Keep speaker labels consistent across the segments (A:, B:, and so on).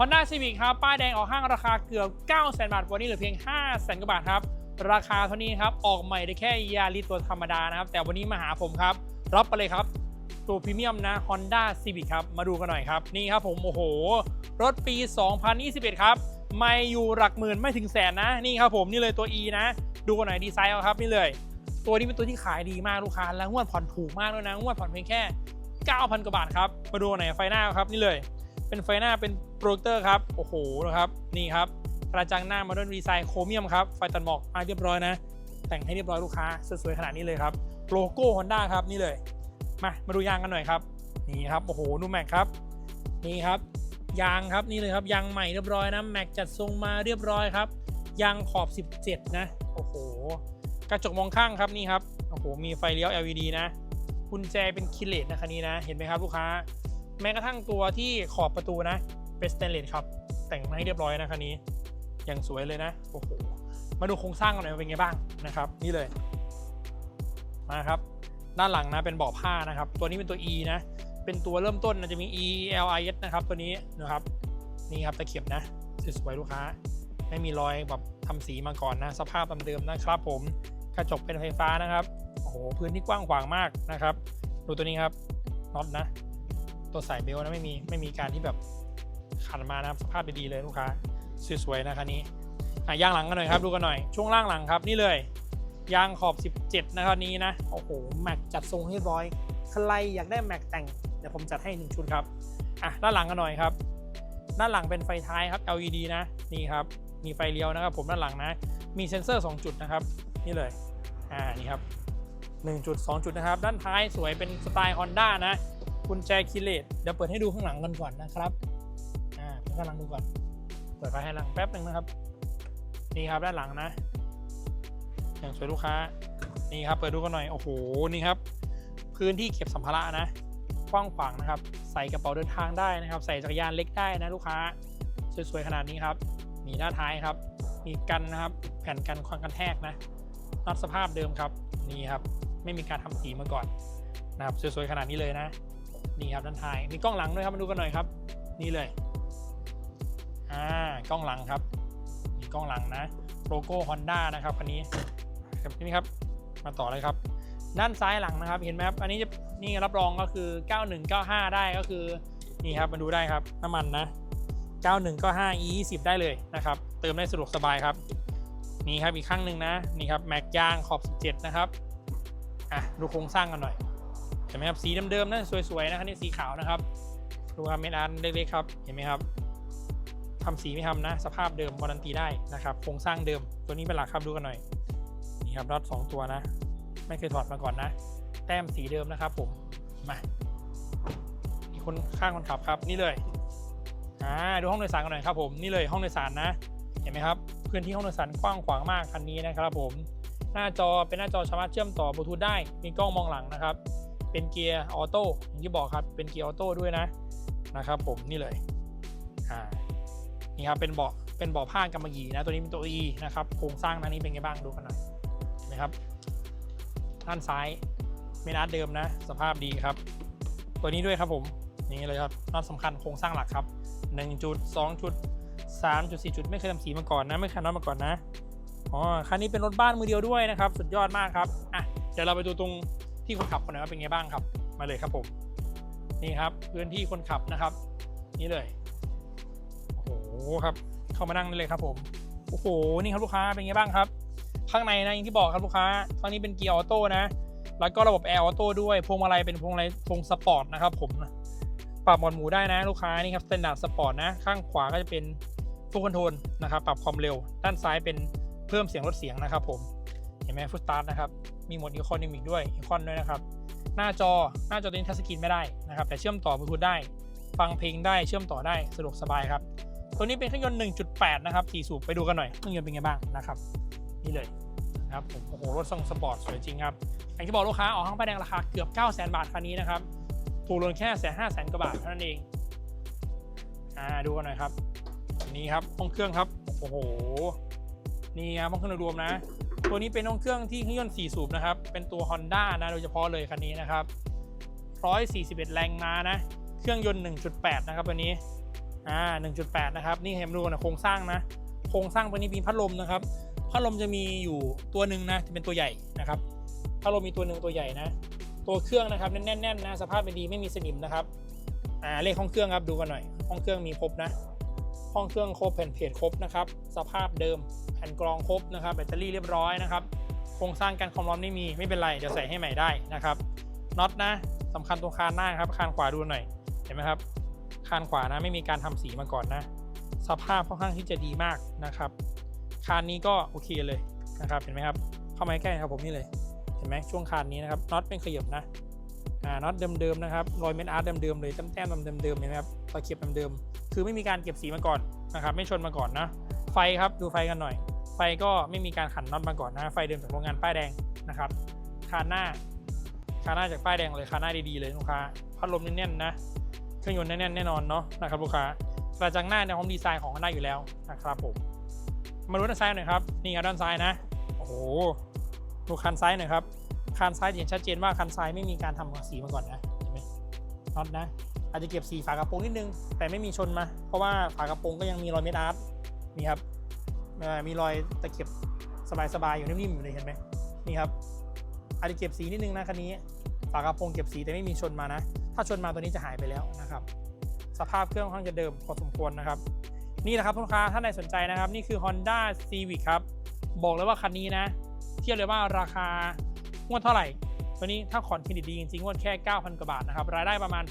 A: Honda Civic ครับ ป้ายแดงออกห้างราคาเกือบ9 0 0 0 0 0บาท วันนี้เหลือเพียง5 0 0 0 0 0กว่าบาทครับ ราคาเท่านี้ครับ ออกใหม่ได้แค่ยาริตัวธรรมดานะครับ แต่วันนี้มาหาผมครับ รับไปเลยครับ ตัวพรีเมียมนะ Honda Civic ครับ มาดูกันหน่อยครับ นี่ครับผม โอ้โห รถปี 2021 ครับ ไม่อยู่หลักหมื่นไม่ถึงแสนนะ นี่ครับผมนี่เลยตัว E นะ ดูกันหน่อยดีไซน์เอาครับนี่เลย ตัวนี้เป็นตัวที่ขายดีมากลูกค้า แล้วงวดผ่อนถูกมากด้วยนะ งวดผ่อนเพียงแค่ 9,000 กว่าบาทครับ มาดูหน่อยไฟหน้าครับนี่เลย เป็นไฟหน้าเป็น โปรเจคเตอร์ครับ โอ้โหนะครับ นี่ครับกระจังหน้ามาด้วยดีไซน์โครเมียมครับ ไฟตัดหมอกมาเรียบร้อยนะ แต่งให้เรียบร้อยลูกค้าสวยๆขนาดนี้เลยครับ โลโก้ฮอนด้าครับนี่เลย มา มาดูยางกันหน่อยครับ นี่ครับ โอ้โหดูแม็กครับ นี่ครับ ยางครับนี่เลยครับ ยางใหม่เรียบร้อยนะ แม็กจัดทรงมาเรียบร้อยครับ ยางขอบ 17 นะ โอ้โห กระจกมองข้างครับนี่ครับ โอ้โห มีไฟเลี้ยว LED นะกุญแจเป็นคิเลตนะคันนี้นะ เห็นไหมครับลูกค้า แม้กระทั่งตัวที่ขอบประตูนะ เป็นสแตนเลสครับ แต่งมาให้เรียบร้อยนะคันนี้อย่างสวยเลยนะโอ้โหมาดูโครงสร้างกันหน่อยเป็นไงบ้างนะครับ นี่เลยมาครับ ด้านหลังนะเป็นเบาะผ้านะครับ ตัวนี้เป็นตัว E นะ เป็นตัวเริ่มต้นนะจะมี E L I S นะครับ ตัวนี้นะครับนี่ครับตะเข็บนะสวยๆลูกค้า ไม่มีรอยแบบทำสีมาก่อนนะ สภาพเดิมๆนะครับ ผมกระจกเป็นไฟฟ้านะครับโอ้โหพื้นที่กว้างขวางมากนะครับ ดูตัวนี้ครับน็อตนะ ตัวสายเบลนะไม่มีไม่มีการที่แบบ ขันมานะครับสภาพดีๆเลยลูกค้าสวยๆนะคันนี้อะยางหลังกันหน่อยครับดูกันหน่อยช่วงล่างหลังครับนี่เลยยางขอบ 17 นะครับนี้นะโอ้โหแม็กจัดทรงให้ร้อยใครอยากได้แม็กแต่งเดี๋ยวผมจัดให้หนึ่งชุดครับอะด้านหลังกันหน่อยครับ ด้านหลังเป็นไฟท้ายครับ LED นะนี่ครับมีไฟเลี้ยวนะครับ ผมด้านหลังนะ มีเซ็นเซอร์ 2 จุดนะครับ นี่เลยอ่านี่ครับ1จุด2จุดนะครับ ด้านท้ายสวยเป็นสไตล์ Honda นะกุญแจคีเลตเดี๋ยวเปิดให้ดูข้างหลังกันก่อนนะครับ อ่าเปิดข้างหลังดูก่อนเปิดไฟให้หลังแป๊บหนึ่งนะครับ นี่ครับด้านหลังนะ อย่างสวยลูกค้า นี่ครับเปิดดูกันหน่อย โอ้โห นี่ครับ พื้นที่เก็บสัมภาระนะ กว้างขวางนะครับ ใส่กระเป๋าเดินทางได้นะครับ ใส่จักรยานเล็กได้นะลูกค้า สวยๆขนาดนี้ครับ มีด้าท้ายครับ มีกันนะครับ แผ่นกันความกันแทกนะน็อตสภาพเดิมครับ นี่ครับ ไม่มีการทำสีมาก่อนนะครับ สวยๆขนาดนี้เลยนะ นี่ครับด้านท้าย มีกล้องหลังด้วยครับ มาดูกันหน่อยครับ นี่เลย กล้องหลังครับมีกล้องหลังนะโลโก้ Honda นะครับคันนี้ครับนี่ครับมาต่อเลยครับ ด้านซ้ายหลังนะครับ เห็นไหมครับอันนี้จะนี่รับรองก็คือ 9195 ได้ก็คือนี่ครับมาดูได้ครับน้ำมันนะ 9195 e 20ได้เลยนะครับ เติมได้สะดวกสบายครับ นี่ครับอีกข้างหนึ่งนะนี่ครับแม็กยางขอบ 17 นะครับอะดูโครงสร้างกันหน่อยเห็นไหมครับสีเดิมๆนะสวยๆนะครับนี่สีขาวนะครับดูครับเม็ดอันเล็กๆครับเห็นไหมครับ ทำสีไม่ทำนะ สภาพเดิมวารันตีได้นะครับโครงสร้างเดิมตัวนี้เป็นหลักครับดูกันหน่อยนี่ครับรอดสองตัวนะ ไม่เคยถอดมาก่อนนะ แต้มสีเดิมนะครับผมมาอีกคนข้างคนขับครับนี่เลยอ่าดูห้องโดยสารกันหน่อยครับผมนี่เลยห้องโดยสารนะ เห็นไหมครับพื้นที่ห้องโดยสารกว้างขวางมากคันนี้นะครับผมหน้าจอเป็นหน้าจอสามารถเชื่อมต่อบลูทูธได้มีกล้องมองหลังนะครับ เป็นเกียร์ออโต้อย่างที่บอกครับเป็นเกียร์ออโต้ด้วยนะนะครับผมนี่เลยอ่า นี่ครับเป็นเบาะเป็นเบาะผ้ากำมะหยี่นะตัวนี้เป็นตัว E นะครับโครงสร้างด้านนี้เป็นไงบ้างดูกันหน่อยนไหมครับด้านซ้ายเมนอาร์ตเดิมนะ สภาพดีครับ ตัวนี้ด้วยครับผมนี่เลยครับน็อตสำคัญโครงสร้างหลักครับ1จุด2จุด3จุด4จุดไม่เคยทำสีมาก่อนนะไม่เคยน็อตมาก่อนนะอ๋อคันนี้เป็นรถบ้านมือเดียวด้วยนะครับ สุดยอดมากครับอะเดี๋ยวเราไปดูตรงที่คนขับกันหน่อยว่าเป็นไงบ้างครับ มาเลยครับผมนี่ครับพื้นที่คนขับนะครับ นี่เลย ครับ เข้ามานั่งได้เลยครับผม โอ้โห นี่ครับลูกค้าเป็นไงบ้างครับ ข้างในนะอย่างที่บอกครับลูกค้าข้างนี้เป็นเกียร์ออโต้นะ แล้วก็ระบบแอร์ออโต้ด้วยพวงมาลัยเป็นพวงมาลัยทรงสปอร์ตนะครับผมปรับหมวดหมูได้นะลูกค้านี่ครับสแตนดาร์ดสปอร์ตนะ ข้างขวาก็จะเป็นฟูลคอนโทรลนะครับ ปรับความเร็ว ด้านซ้ายเป็นเพิ่มเสียงลดเสียงนะครับ ผม เห็นไหมฟุตสตาร์ทนะครับ มีโหมดอีคอนนิมิกด้วยอีคอนด้วยนะครับ หน้าจอ หน้าจอตัวนี้ทัชสกรีนไม่ได้นะครับ แต่เชื่อมต่อบลูทูธได้ ฟังเพลงได้ เชื่อมต่อได้ สะดวกสบายครับ ตัวนี้เป็นเครื่องยนต์ 1.8 นะครับ4สูบไปดูกันหน่อยเครื่องยนต์เป็นไงบ้างนะครับ นี่เลยนะครับผมโอ้โหรถทรงสปอร์ตสวยจริงครับอย่างที่บอกลูกค้าออกห้างป้ายแดงราคาเกือบ 9 0 0 0 0 0 บาทคันนี้นะครับถูกลงแค่แสนห้าแสนกว่าบาทเท่านั้นเองอ่าดูกันหน่อยครับนี่ครับห้องเครื่องครับโอ้โหนี่ครับห้องเครื่องรวมนะ ตัวนี้เป็นห้องเครื่องที่เครื่องยนต์4สูบนะครับเป็นตัว Honda นะโดยเฉพาะเลยคันนี้นะครับ141 แรงม้านะ เครื่องยนต์ 1.8 นะครับตัวนี้ อ่า1.8 นะครับ นี่เห็นดูนะโครงสร้างนะ โครงสร้างตัวนี้มีพัดลมนะครับ พัดลมจะมีอยู่ตัวหนึ่งนะจะเป็นตัวใหญ่นะครับ พัดลมมีตัวหนึ่งตัวใหญ่นะ ตัวเครื่องนะครับแน่นๆนะ สภาพเป็นดีไม่มีสนิมนะครับอ่าเลขห้องเครื่องครับดูกันหน่อย ห้องเครื่องมีครบนะ ห้องเครื่องครบแผ่นเพจครบนะครับ สภาพเดิมแผ่นกรองครบนะครับ แบตเตอรี่เรียบร้อยนะครับ โครงสร้างการความร้อนไม่มีไม่เป็นไรเดี๋ยวใส่ให้ใหม่ได้นะครับน็อตนะสำคัญตรงคานหน้าครับคานขวาดูหน่อยเห็นไหมครับ คานขวานะไม่มีการทำสีมาก่อนนะ สภาพค่อนข้างที่จะดีมากนะครับ คานนี้ก็โอเคเลยนะครับเห็นไหมครับ เข้ามาใกล้ครับผมนี่เลยเห็นไหมช่วงคานนี้นะครับน็อตเป็นขยับนะอ่าน็อตเดิมๆนะครับรอยเม็ดอาร์ตเดิมๆเลยแต้มๆเดิมๆเห็นไหมครับตะเข็บเดิมๆคือไม่มีการเก็บสีมาก่อนนะครับ ไม่ชนมาก่อนนะไฟครับดูไฟกันหน่อย ไฟก็ไม่มีการขันน็อตมาก่อนนะไฟเดิมจากโรงงานป้ายแดงนะครับคานหน้าคานหน้าจากป้ายแดงเลยคานหน้าดีๆเลยลูกค้าพัดลมแน่นๆนะ เครื่องยนต์แน่นแน่นอนเนาะนะครับลูกค้ากระจังหน้าในห้องดีไซน์ของหน้าอยู่แล้วนะครับผมมาดูด้านซ้ายหน่อยครับนี่ครับด้านซ้ายนะโอ้โหดูคันซ้ายหน่อยครับคันซ้ายเห็นชัดเจนว่าคันซ้ายไม่มีการทำสีมาก่อนนะเห็นไหมน็อตนะอาจจะเก็บสีฝากระโปรงนิดนึง แต่ไม่มีชนมา เพราะว่าฝากระโปรงก็ยังมีรอยเม็ดอาร์ตนี่ครับเอ่อมีรอยตะเข็บสบายๆอยู่นิ่มๆอยู่เลยเห็นไหมนี่ครับอาจจะเก็บสีนิดนึงนะคันนี้ ฝากระโปรงเก็บสีแต่ไม่มีชนมานะ ถ้าชนมาตัวนี้จะหายไปแล้วนะครับ สภาพเครื่องค่อนข้างจะเดิมพอสมควรนะครับ นี่แหละครับลูกค้าท่านใดสนใจนะครับ นี่คือ Honda Civic ครับ บอกเลยว่าคันนี้นะ เทียบเลยว่าราคางวดเท่าไหร่ ตัวนี้ถ้าขอนเครดิตดีจริงๆงวดแค่ 9,000 กว่าบาทนะครับ รายได้ประมาณ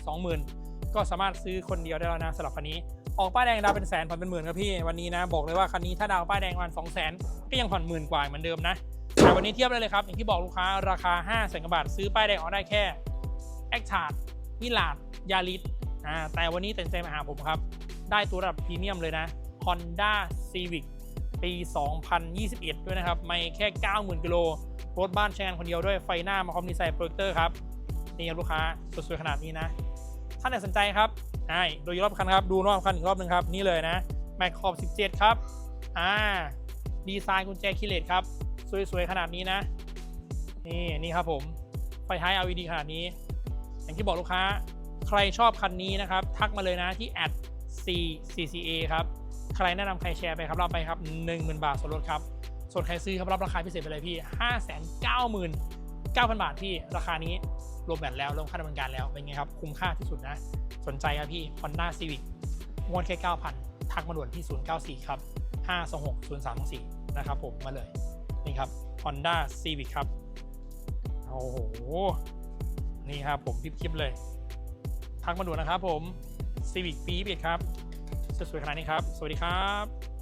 A: 20,000 ก็สามารถซื้อคนเดียวได้แล้วนะสำหรับคันนี้ ออกป้ายแดงดาวเป็นแสนผ่อนเป็นหมื่นครับพี่ วันนี้นะบอกเลยว่าคันนี้ถ้าดาวป้ายแดงประมาณ2 0 0 0 0 0ก็ยังผ่อนหมื่นกว่าเหมือนเดิมนะแต่วันนี้เทียบได้เลยครับอย่างที่บอกลูกค้าราคา5 0 0 0 0 0กว่าบาทซื้อป้ายแดงออกได้แค่แอคชาร์ด มิลาดยาริสอ่าแต่วันนี้เตัดสินใจมาหาผมครับ ได้ตัวระดับพรีเมียมเลยนะ Honda Civic ปี 2021 ด้วยนะครับ ไม่แค่ 90,000กิโลรถบ้านใช้งานคนเดียวด้วยไฟหน้ามาคอมดีไซน์โปรเจคเตอร์ครับ นี่ครับลูกค้าสวยๆขนาดนี้นะ ท่านไหนสนใจครับใช่โดยรอบคันครับ ดูรอบคันอีกรอบหนึ่งครับ นี่เลยนะแม็กขอบ 17 ครับ อ่า ดีไซน์กุญแจคิเลตครับ สวยๆ ขนาดนี้นะ นี่ นี่ครับผม ไฟท้าย LED ขนาดนี้ อย่างที่บอกลูกค้า ใครชอบคันนี้นะครับ ทักมาเลยนะที่ at @ccca ครับ ใครแนะนำใครแชร์ไปครับรับไปครับ 10,000 บาทส่วนลดครับ ส่วนใครซื้อครับรับราคาพิเศษไปเลยพี่ 599,000 บาทพี่ราคานี้รวมแบตแล้วรวมค่าดำเนินการแล้วเป็นไงครับ คุ้มค่าที่สุดนะ สนใจครับพี่ Honda Civic งวดแค่ 9,000 ทักมาด่วนที่ 094 ครับ 526 0324 นะครับผมมาเลย นี่ครับ Honda Civic ครับ โอ้โห นี่ครับผมพิบคลิปเลย ทักมาด่วนนะครับผม Civic ปี๊บครับ สวยๆขนาดนี้ครับ สวัสดีครับ